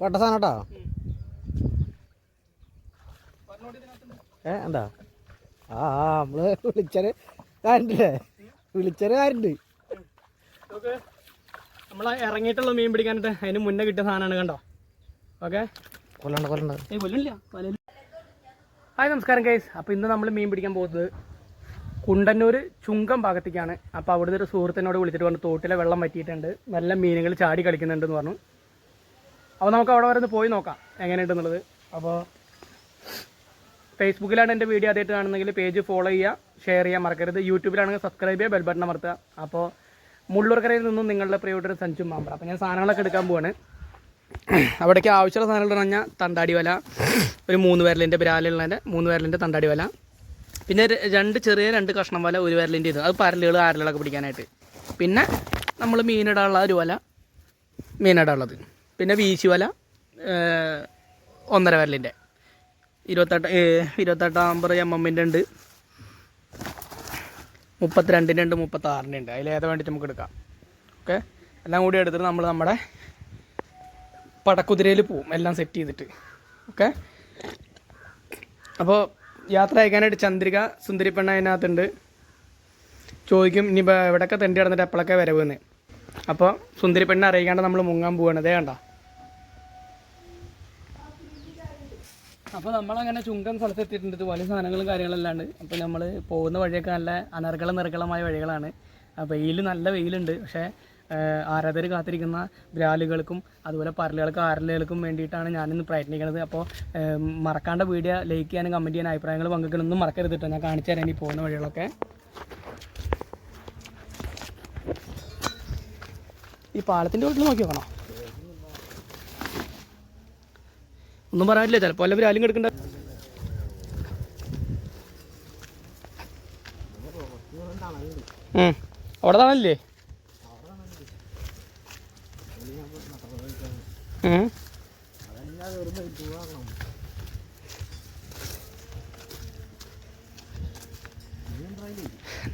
പട്ട സാധനം കേട്ടോ. ഏ എന്താ? ആ നമ്മൾ വിളിച്ചത് കാര്യണ്ടല്ലേ വിളിച്ചത് കാര്യണ്ട് നമ്മൾ ഇറങ്ങിയിട്ടുള്ള മീൻ പിടിക്കാനായിട്ട് അതിന് മുന്നേ കിട്ടിയ സാധനമാണ് കണ്ടോ? ഓക്കെ. കൊല്ലണ്ട കൊല്ലണ്ട. ഏ കൊല്ലില്ല ഹായ് നമസ്കാരം കേസ് അപ്പോൾ ഇന്ന് നമ്മൾ മീൻ പിടിക്കാൻ പോകുന്നത് കുണ്ടന്നൂർ ചുങ്കം ഭാഗത്തേക്കാണ്. അപ്പോൾ അവിടുത്തെ ഒരു സുഹൃത്തിനോട് വിളിച്ചിട്ട് പറഞ്ഞു തോട്ടിലെ വെള്ളം വറ്റിയിട്ടുണ്ട് നല്ല മീനുകൾ ചാടി കളിക്കുന്നുണ്ടെന്ന് പറഞ്ഞു. അപ്പോൾ നമുക്ക് അവിടെ വരെ ഒന്ന് പോയി നോക്കാം എങ്ങനെയുണ്ടെന്നുള്ളത്. അപ്പോൾ ഫേസ്ബുക്കിലാണ് എന്റെ വീഡിയോ ആദ്യമായിട്ട് കാണുന്നെങ്കിൽ പേജ് ഫോളോ ചെയ്യുക ഷെയർ ചെയ്യാൻ മറക്കരുത്. യൂട്യൂബിലാണെങ്കിൽ സബ്സ്ക്രൈബ് ചെയ്യുക ബെൽബട്ടൺ അമർത്തുക. അപ്പോൾ മുള്ളൂർക്കരയിൽ നിന്നും നിങ്ങളുടെ പ്രിയപ്പെട്ട സഞ്ചു മാമ്പറ അപ്പോൾ ഞാൻ സാധനങ്ങളൊക്കെ എടുക്കാൻ പോവാണ്. അവിടേക്ക് ആവശ്യമുള്ള സാധനങ്ങൾ എന്ന് പറഞ്ഞാൽ തണ്ടാടി വല ഒരു മൂന്ന് വിരലിന്റെ ബിരാലുള്ളതിന്റെ മൂന്ന് വിരലിന്റെ തണ്ടാടി വല. പിന്നെ രണ്ട് ചെറിയ രണ്ട് കഷ്ണം വല ഒരു വിരലിന്റെ ഇത്. അത് പരലുകൾ ആരലുകളൊക്കെ പിടിക്കാനായിട്ട്. പിന്നെ നമ്മൾ മീനിടാനുള്ള ഒരു വല മീനിടാനുള്ളത്. പിന്നെ വീശുവല ഒന്നര വരലിന്റെ. ഇരുപത്തെട്ട് ഇരുപത്തെട്ടാം നമ്പർ എം എമ്മിന്റെ ഉണ്ട്. മുപ്പത്തിരണ്ടിന്റെ ഉണ്ട് മുപ്പത്താറിന്റെ ഉണ്ട്. അതിലേതാ വേണ്ടിയിട്ട് നമുക്ക് എടുക്കാം. ഓക്കെ? എല്ലാം കൂടി എടുത്തിട്ട് നമ്മൾ നമ്മുടെ പടക്കുതിരയിൽ പോവും. എല്ലാം സെറ്റ് ചെയ്തിട്ട്. ഓക്കെ? അപ്പോൾ യാത്ര അയക്കാനായിട്ട് ചന്ദ്രിക സുന്ദരി പെണ്ണ അതിനകത്തുണ്ട്. ചോദിക്കും ഇനി എവിടെയൊക്കെ തെണ്ടി കിടന്നിട്ട് എപ്പോഴൊക്കെ വരവെന്ന് അപ്പോൾ സുന്ദരി പെണ്ണെ അറിയിക്കാണ്ട് നമ്മൾ മുങ്ങാൻ പോവുകയാണ് അതേ കണ്ട? അപ്പോൾ നമ്മളങ്ങനെ ചുങ്കം സ്ഥലത്ത് എത്തിയിട്ടുണ്ട് ഇതുപോലെ സാധനങ്ങളും കാര്യങ്ങളെല്ലാം ഉണ്ട് അപ്പോൾ നമ്മൾ പോകുന്ന വഴിയൊക്കെ നല്ല അനർഗള നിറകളമായ വഴികളാണ്. വെയിൽ നല്ല വെയിലുണ്ട്. പക്ഷേ ആരാധകർ കാത്തിരിക്കുന്ന ബ്രാലുകൾക്കും അതുപോലെ പരലുകൾക്കും ആരലുകൾക്കും വേണ്ടിയിട്ടാണ് ഞാനിന്ന് പ്രയത്നിക്കുന്നത് അപ്പോൾ മറക്കാണ്ട വീഡിയോ ലൈക്ക് ചെയ്യാനും കമന്റ് ചെയ്യാനും അഭിപ്രായങ്ങൾ പങ്കുവെക്കണമെന്നും മറക്കരുത് കേട്ടോ ഞാൻ കാണിച്ചു തരാം ഈ പോകുന്ന വഴികളൊക്കെ. ഈ പാലത്തിന്റെ വീട്ടിൽ നോക്കി നോക്കണോ ഒന്നും പറയാനില്ല. ചിലപ്പോൾ അല്ലെങ്കിൽ ആലും കിടക്കണ്ട. അവിടെ താണല്ലേ.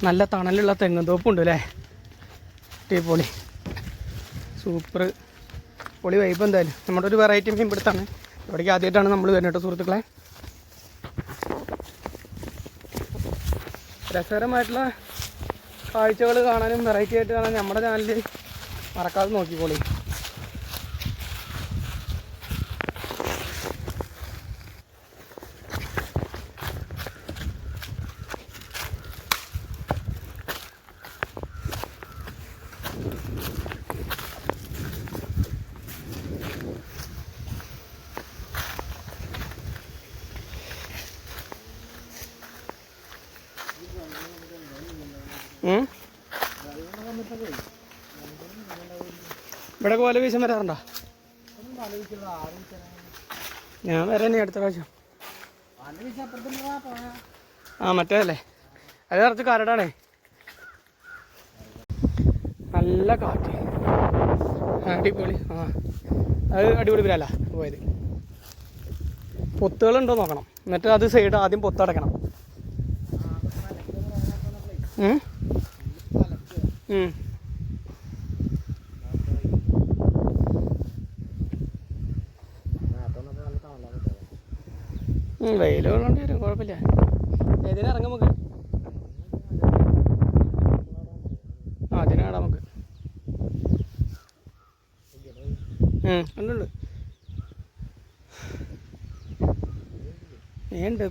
നല്ല തണലുള്ള തെങ്ങും തോപ്പുണ്ട് അല്ലേ? പൊളി സൂപ്പർ. പൊളി വൈബ് എന്തായാലും. നമ്മുടെ ഒരു വെറൈറ്റി മീൻ പിടുത്താണ് ഇവിടേക്ക് ആദ്യമായിട്ടാണ് നമ്മൾ വരുന്നത് സുഹൃത്തുക്കളെ. രസകരമായിട്ടുള്ള കാഴ്ചകൾ കാണാനും വെറൈറ്റി ആയിട്ട് കാണാൻ നമ്മുടെ ചാനലിൽ മറക്കാതെ നോക്കിക്കോളി ഉം? ഇവിടെ കോല വീശം വരാറുണ്ടോ? ഞാൻ വരാൻ അടുത്ത പ്രാവശ്യം. ആ മറ്റേ അല്ലേ? അത് കുറച്ച് കാരടാണേ നല്ല കാറ്റ്. അടിപൊളി. ആ അത് അടിപൊളി വരല്ല പോയത്. പൊത്തുകളുണ്ടോ നോക്കണം. എന്നിട്ട് അത് സൈഡ് ആദ്യം പൊത്തടക്കണം ഉം? വെയിൽ കൊള്ളേണ്ടി വരും കുഴപ്പമില്ല ഏതിനാ ഇറങ്ങാം നമുക്ക്? ആ അതിനാടാ നമുക്ക്. ഉം, ഉണ്ട്.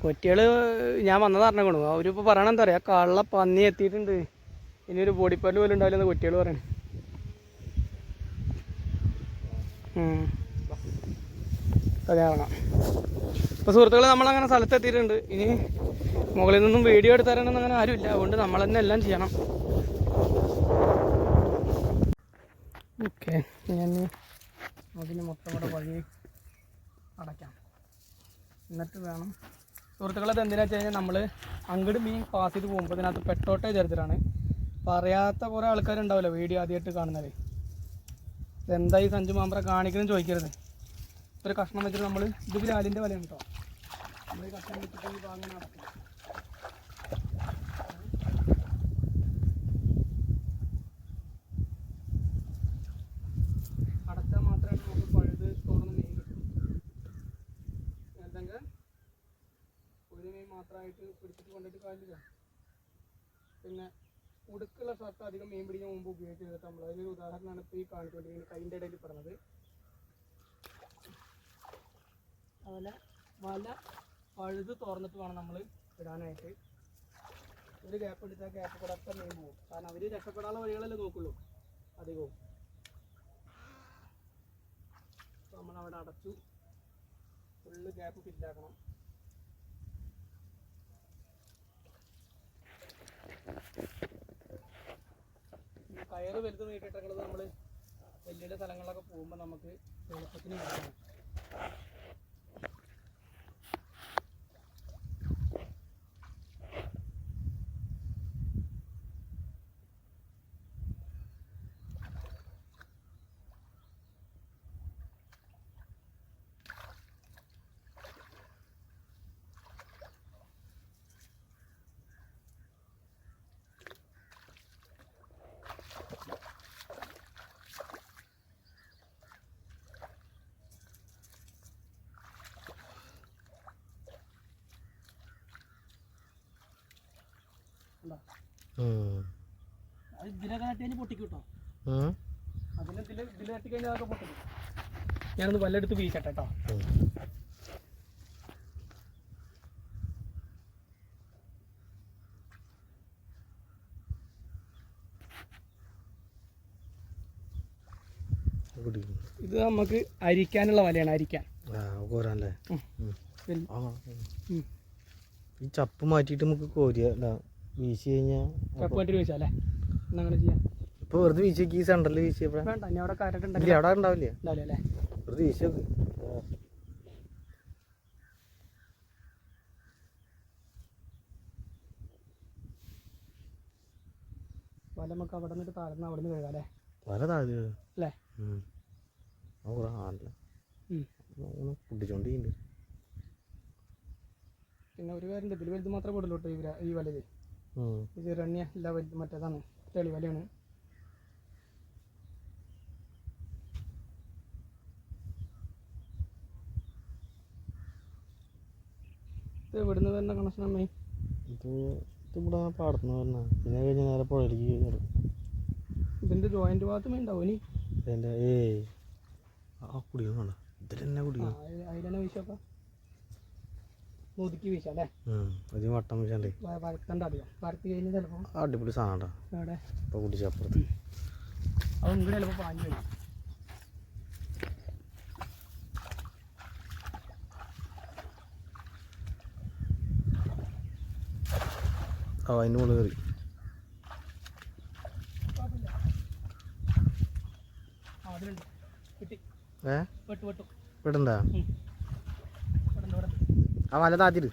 കൊറ്റികൾ ഞാൻ വന്നത് അറിഞ്ഞു അവരിപ്പോൾ പറയണ എന്താ പറയുക കള്ള പന്നി എത്തിയിട്ടുണ്ട്. ഇനി ഒരു ബോഡിപ്പാൽ പോലും ഉണ്ടാവില്ലെന്ന് കൊറ്റികൾ പറയണേ. ഉം. അതെ ഇറങ്ങാം ഇപ്പോൾ സുഹൃത്തുക്കളെ നമ്മളങ്ങനെ സ്ഥലത്തെത്തിയിട്ടുണ്ട്. ഇനി മുകളിൽ നിന്നും വീഡിയോ എടുത്തു അങ്ങനെ ആരുമില്ല. അതുകൊണ്ട് നമ്മൾ തന്നെ എല്ലാം ചെയ്യണം. ഓക്കെ ഞാൻ അതിന് മൊത്തം കൂടെ വഴി അടയ്ക്കാം. എന്നിട്ട് വേണം. സുഹൃത്തുക്കളെ ഇത് എന്തിനാ വെച്ച് കഴിഞ്ഞാൽ നമ്മൾ അങ്ങോട്ട് മീൻ പാസ് ചെയ്ത് പോകുമ്പോൾ ഇതിനകത്ത് പെട്ടോട്ടേ ചേർത്തിട്ടാണ് പറയാത്ത കുറേ ആൾക്കാരുണ്ടാവില്ല വീഡിയോ ആദ്യമായിട്ട് കാണുന്നത് ഇതെന്താ ഈ സഞ്ജു മാമ്പറ കാണിക്കണം ചോദിക്കരുത്. ഒരു കഷ്ണം വെച്ചിട്ട് നമ്മൾ ഇത് ലാലിന്റെ വിലയാണ് മാത്രമേ മീൻ പിന്നെ ഉടുക്കുള്ള ഷർട്ട് അധികം മീൻ പിടിക്കാൻ മുമ്പ് ഉപയോഗിക്കുന്നത് നമ്മൾ അതിനൊരു ഉദാഹരണമാണ് ഇപ്പൊ ഈ കാണിച്ചുകൊണ്ടിരിക്കുന്നത് കൈന്റെ ഇടയിൽ പറഞ്ഞത്. അതുപോലെ വല പഴുത് തുറന്നിട്ട് വേണം നമ്മൾ ഇടാനായിട്ട്. ഒരു ഗ്യാപ്പ് എടുത്താൽ ഗ്യാപ്പ് കൂടെ ഒക്കെ മീൻ പോകും കാരണം അവർ രക്ഷപ്പെടാനുള്ള വഴികളല്ലേ നോക്കുള്ളൂ. അധികവും. നമ്മളവിടെ അടച്ചു. ഫുള്ള് ഗ്യാപ്പ് ഫില്ലാക്കണം കയറ് വലുത് നീട്ടിട്ടുള്ളത് നമ്മൾ വലിയ സ്ഥലങ്ങളിലൊക്കെ പോകുമ്പോൾ നമുക്ക് എളുപ്പത്തിന് കിട്ടണം പൊട്ടിക്കും കേട്ടോ ഇതിൽ അതൊക്കെ പൊട്ടിക്കും. ഞാനൊന്ന് വല്ലെടുത്ത് വീശട്ടെ കേട്ടോ ഇത് നമുക്ക് അരിക്കാനുള്ള വലയാണ് അരിക്കാൻ. കോരാനല്ലേ ഈ ചപ്പ് മാറ്റിയിട്ട് നമുക്ക് കോരിയ വീശി കഴിഞ്ഞാൽ കപ്പ് കെട്ടി വീശാം അല്ലേ? എന്നാ അങ്ങനെ ചെയ്യാം. ഇപ്പൊ വെറുതെ വീശി ഈ സെന്ററിൽ വീശിയപ്പോഴാ വേണ്ട ഇനി അവിടെ അവിടെ ഉണ്ടാവില്ല. ഉണ്ടാവില്ല അല്ലേ? വെറുതെ വീശി നോക്ക്. ആ. വല നമുക്ക് അവിടെ നിന്നിട്ട് താഴ്ന്ന് അവിടെ നിന്ന് കഴുകാം അല്ലേ? വല താഴെ അല്ലേ? ഉം. ആ കുറെ ആണല്ലേ. ഉം. പിന്നെ ഒരു കാര്യം ഇതിൽ വലുത് മാത്രമേ പെടുള്ളൂ കേട്ടോ ഈ വല- ചെറിയ അല്ല വലുത് മറ്റേതാണ് തെളി വലയാണ് ഇത് എവിടുന്ന് വരുന്ന കണക്ഷൻ അമ്മേ? ഇത് ഇതിവിടെ പാടത്തുനിന്ന് പറഞ്ഞ പിന്നെ കഴിഞ്ഞ നേരെ പുഴയിലേക്ക് കയറും. ഇതിന്റെ ജോയിന്റ് ഭാഗത്ത് ഉണ്ടാവും ഇനി. ഏ ഏയ് ആ കുടിക്കണം ഇതിലെന്നെ കുടിക്കണം അതിലെന്നെ വീശോക്കാം ഒതുക്കി വീശാം അല്ലേ അത് വട്ടം വെച്ചാണ്ടേ. വ- വരത്തണ്ട അധികം. വരത്തി കഴിഞ്ഞ് ചിലപ്പോൾ അടിപൊളി സാധനം അവിടെ ഇപ്പൊ കുടിച്ചപ്പുറത്ത് അത് ഇങ്ങനെ ചിലപ്പോൾ പാഞ്ഞു വരും. ആ അതിന്റെ മുകളിൽ കയറി. ഏ വെട്ടു വിടണ്ടാ ഉം. ഇവിടെ ഉണ്ട്, ഇവിടെ ഉണ്ട്. ആ വല താത്തിട്ട്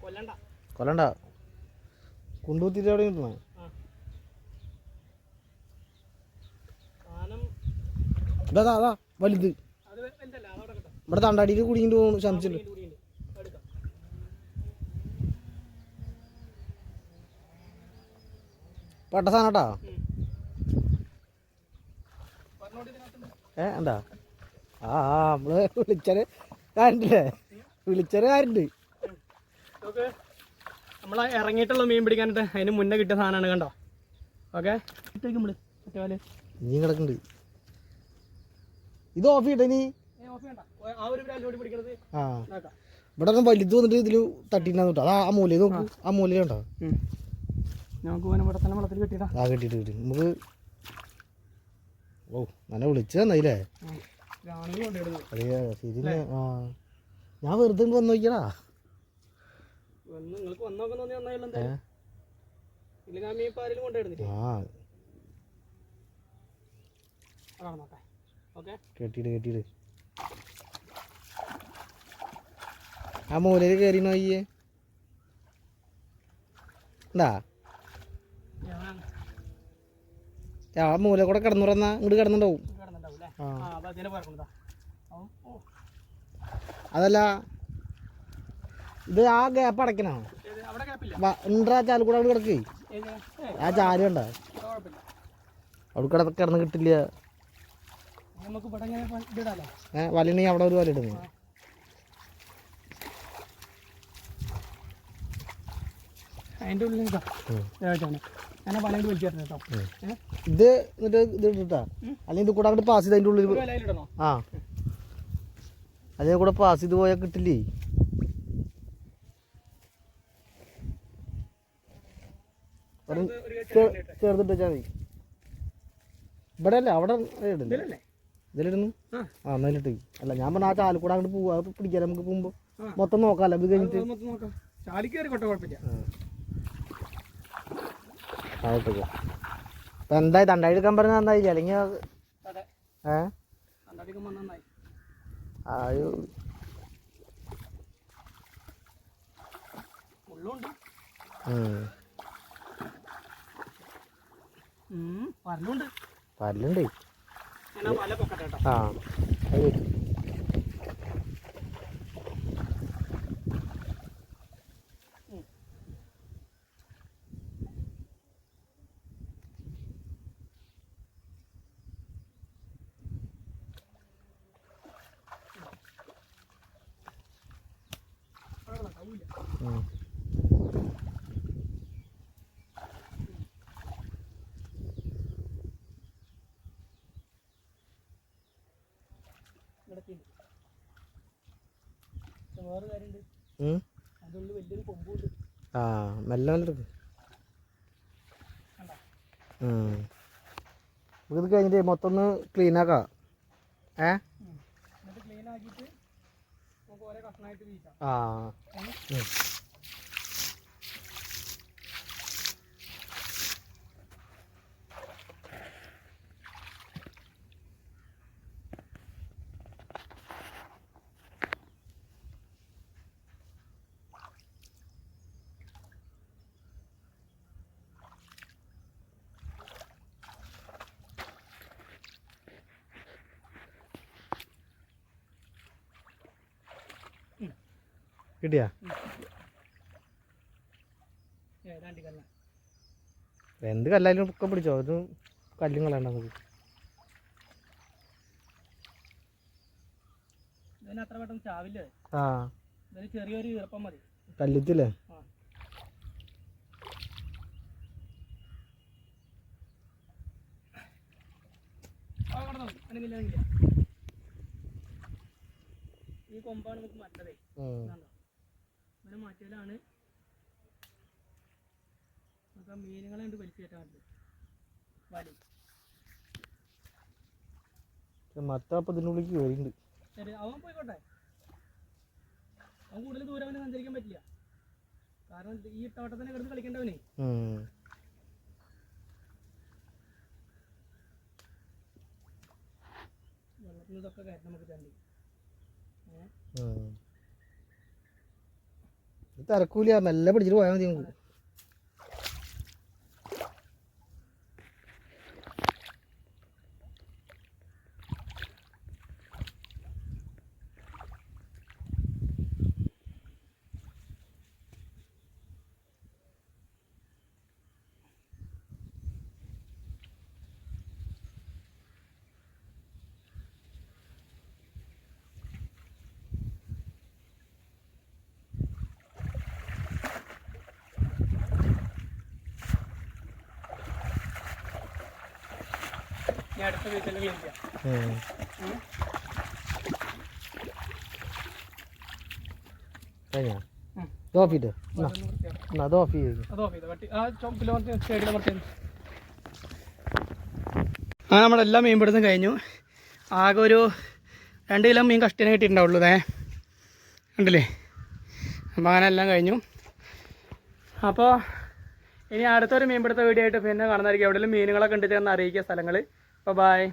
കൊല്ലണ്ട. കൊല്ലണ്ട. കുണ്ടൂത്തിട്ട് എവിടെ കിട്ടണ ഇതാ അതാ, വലുത് ഇവിടെ തണ്ടാടിയിൽ കുടിങ്ങിട്ട് പോകുന്നു ശമിച്ചില്ല കൂടിയുണ്ട് എടുക്കാം പെട്ട സാധനം കേട്ടോ. ഏ എന്താ? ആ നമ്മൾ വിളിച്ചാൽ കാര്യണ്ടില്ലേ വിളിച്ചാൽ കാര്യണ്ട് നമ്മളെ നമ്മൾ ഇറങ്ങിയിട്ടുള്ള മീൻ പിടിക്കാനായിട്ട് അതിന് മുന്നേ കിട്ടിയ സാധനമാണ് കണ്ടോ? ഓക്കെ. നമ്മൾ ഇനിയും കിടക്കുന്നുണ്ട്. ഇത് ഓഫ് ചെയ്യട്ടെ നീ ആ ഇവിടെ വലുത് വന്നിട്ട് ഇതിൽ തട്ടിണ്ടാന്ന് കേട്ടോ അതാ ആ മൂലയിൽ നോക്കൂ. ആ മൂലയിൽ ഉണ്ടോ നമുക്ക് പോകാൻ ഇവിടെ തന്നെ വെള്ളത്തിൽ കിട്ടിയതാ ആ കെട്ടിയിട്ട് കിട്ടി നമുക്ക് ഓ നല്ല വിളിച്ചു തന്നായില്ലേ ആണെങ്കിൽ കൊണ്ടിടുന്നത് അതെ ശരി. ആ ഞാൻ വെറുതെ വന്നു നോക്കിയടാ. നിങ്ങൾക്ക് ആ. മൂലയിൽ കയറി നോക്കിയേ എന്താ ആ മൂല കൂടെ കിടന്നുറന്നാ ഇങ്ങോട്ട് കിടന്നുണ്ടാവും. അതല്ല ഇത് ആ ഗ്യാപ്പ് അടയ്ക്കണോ? ഏത്? അവിടെ കൂടെ ഉണ്ടാ അവിടെ കിടക്കേ. ആ ചാൽ കണ്ട? അവിടെ കിടന്ന് കിടന്ന് കിട്ടില്ല. ഏ വലണെങ്കിൽ അവിടെ ഒരു വല ഇടുന്നു. അതിന്റെ ഉള്ളിൽ ഞാൻ പലയിട്ട് വലിച്ചു തരണം കേട്ടോ ഇത് എന്നിട്ട് ഇത് ഇട്ടിട്ടാ? അല്ലെങ്കിൽ ഇത് കൂടെ അങ്ങോട്ട് പാസ് ചെയ്ത് അതിന്റെ ഉള്ളിൽ ഇടണോ ആ. അതിനെ കൂടെ പാസ് ചെയ്ത് പോയാൽ കിട്ടില്ലേ? ചേർത്തിട്ട് വെച്ചാൽ മതി. ഇവിടെ അല്ല അവിടെ ഇതിലല്ലേ? ഇതിലിടുന്നു? ആ. എന്നാലിട്ട് അല്ല ഞാൻ പറഞ്ഞ ആ ചാലക്കൂടെ അങ്ങോട്ട് പോവാ. അത് നമുക്ക് പോകുമ്പോൾ മൊത്തം നോക്കാമല്ലോ ഇത് കഴിഞ്ഞിട്ട്. ചാലിക്കേറി കൊട്ട കുഴപ്പമില്ല. ആയിട്ടൊക്കെ അപ്പം എന്തായി? തണ്ടായി എടുക്കാൻ പറഞ്ഞാൽ എന്തായില്ല അല്ലെങ്കിൽ ഏ? ആയോ. പല്ലുണ്ട് ആ പല പൊക്കട്ടെ കേട്ടോ ആ അത് വരും. അവിടെ കിടക്കാം, ഊല്ല. ഉം. ഇവിടൊക്കെ ഉണ്ട്. പക്ഷെ വേറെ കാര്യമുണ്ട് ഉം. അതിന്റെ ഉള്ളിൽ വലിയൊരു കൊമ്പുണ്ട് ആ മെല്ലെ മെല്ലെ എടുക്ക്. ഇത് കഴിഞ്ഞിട്ട് മൊത്തം ഒന്ന് ക്ലീൻ ആക്കാം. ഏ? എന്നിട്ട് ക്ലീൻ ആക്കിയിട്ട് നമുക്ക് ഓരോ കഷ്ണമായിട്ട് വീശാം ആ. കിട്ടിയാ? എന്ത് കല്ലായാലും ഒക്കെ പിടിച്ചോ? അത് കല്ലും കളയണ്ട നമുക്ക്. ആ. ചെറിയൊരു ഈർപ്പം മതി. കല്ലുത്തില്ലേ. ഈ കൊമ്പാണ് നമുക്ക് മാറ്റതേ കണ്ടോ ഇങ്ങനെ മാറ്റിയാലാണ് നമുക്ക് ആ മീനുകളെ ഉണ്ട് വലിച്ചു കയറ്റാൻ പറ്റും വലി. പക്ഷെ മത്ത അപ്പം ഇതിന്റെ ഉള്ളിലേക്ക് കയറിയിട്ടുണ്ട് ശരി അവൻ പോയിക്കോട്ടെ. അവൻ കൂടുതൽ ദൂരം അവന് സഞ്ചരിക്കാൻ പറ്റില്ല. കാരണം ഈ തോട്ടത്തിനെ കിടന്ന് കളിക്കേണ്ടവനെ. വെള്ളത്തിൽ ഇതൊക്കെ കയറ്റം നമുക്ക് തണ്ടി ഏഹ് തിരക്കൂല. മെല്ലെ പിടിച്ചിട്ട് പോയാൽ മതി നമുക്ക് ഞാൻ അടുത്ത വീട്ടിൽ ക്ലീൻ ചെയ്യാം ഉം. ഉം. കഴിഞ്ഞാ? ഉം. ഇത് ഓഫ് ചെയ്ത്? അതൊന്ന് വൃത്തിയാക്കാം. എന്നാ അത് ഓഫ് ചെയ്ത്? അത് ഓഫ് ചെയ്തോ? വട്ടി ആ സൈഡിൽ നമ്മുടെ എല്ലാ മീൻ പിടുത്തം കഴിഞ്ഞു. ആകെ ഒരു രണ്ട് കിലോ മീൻ കഷ്ടിനെ കിട്ടിയിട്ടുണ്ടാവുള്ളൂ ഏ ഉണ്ടല്ലേ അപ്പോൾ അങ്ങനെ എല്ലാം കഴിഞ്ഞു. അപ്പോൾ ഇനി അടുത്തൊരു മീൻപിടുത്ത വീഡിയോ ആയിട്ട് പിന്നെ കാണുന്നതായിരിക്കും. എവിടെയെങ്കിലും മീനുകളൊക്കെ ഉണ്ടെന്ന് ചേർന്ന് അറിയിക്കുക സ്ഥലങ്ങൾ അപ്പോൾ ബായ്